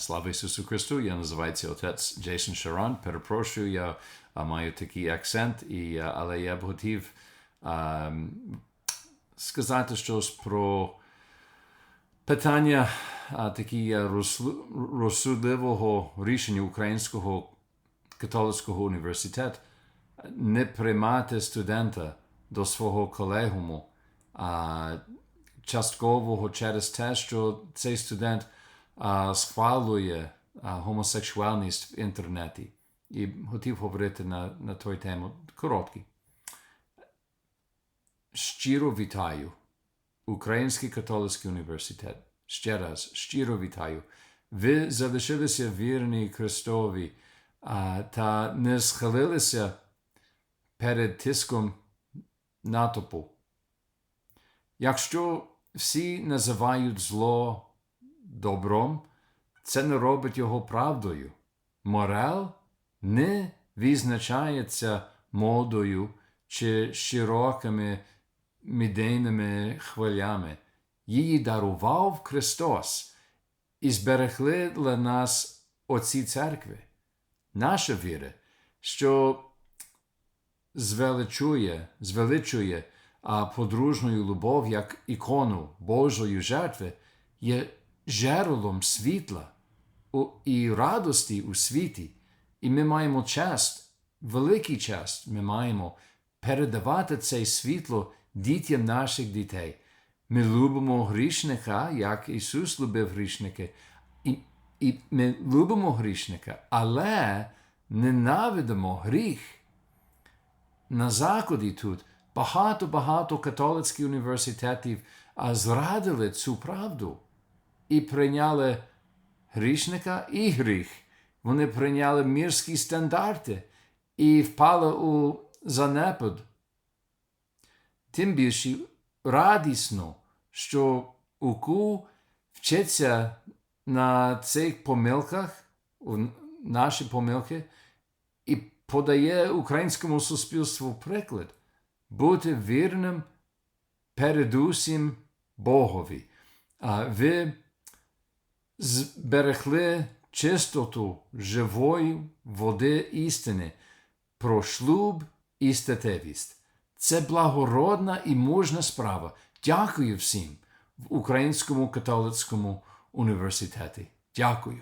Слава Ісусу Христу! Я називаюся отець Джейсон Шаран. Перепрошую, я маю такий акцент, і, але я б хотів а, сказати щось про питання а, такі розсудливого рішення Українського католицького університету не приймати студента до свого колегуму а, часткового через те, що цей студент а, схвалює а, гомосексуальність в інтернеті. І хотів говорити на, на той тему короткий. Щиро вітаю Український католицький університет. Ще раз, щиро вітаю. Ви залишилися вірні Христові а, та не схилилися перед тиском натовпу. Якщо всі називають зло добром, це не робить його правдою. Мораль не відзначається модою чи широкими медійними хвилями. Її дарував Христос і зберегли для нас оці церкви. Наша віра, що звеличує, звеличує а подружною любов як ікону Божої жертви, є джерелом світла і радості у світі. І ми маємо честь, великий честь ми маємо передавати це світло дітям наших дітей. Ми любимо грішника, як Ісус любив грішники, і, і ми любимо грішника, але ненавидимо гріх на заході тут багато-багато католицьких університетів зрадили цю правду і прийняли грішника і гріх. Вони прийняли мірські стандарти і впали у занепад. Тим більше радісно, що УКУ вчиться на цих помилках, наші помилки, і подає українському суспільству приклад бути вірним передусім Богові. А ви зберегли чистоту живої води істини про шлюб і статевість. Це благородна і мужна справа. Дякую всім в Українському католицькому університеті. Дякую.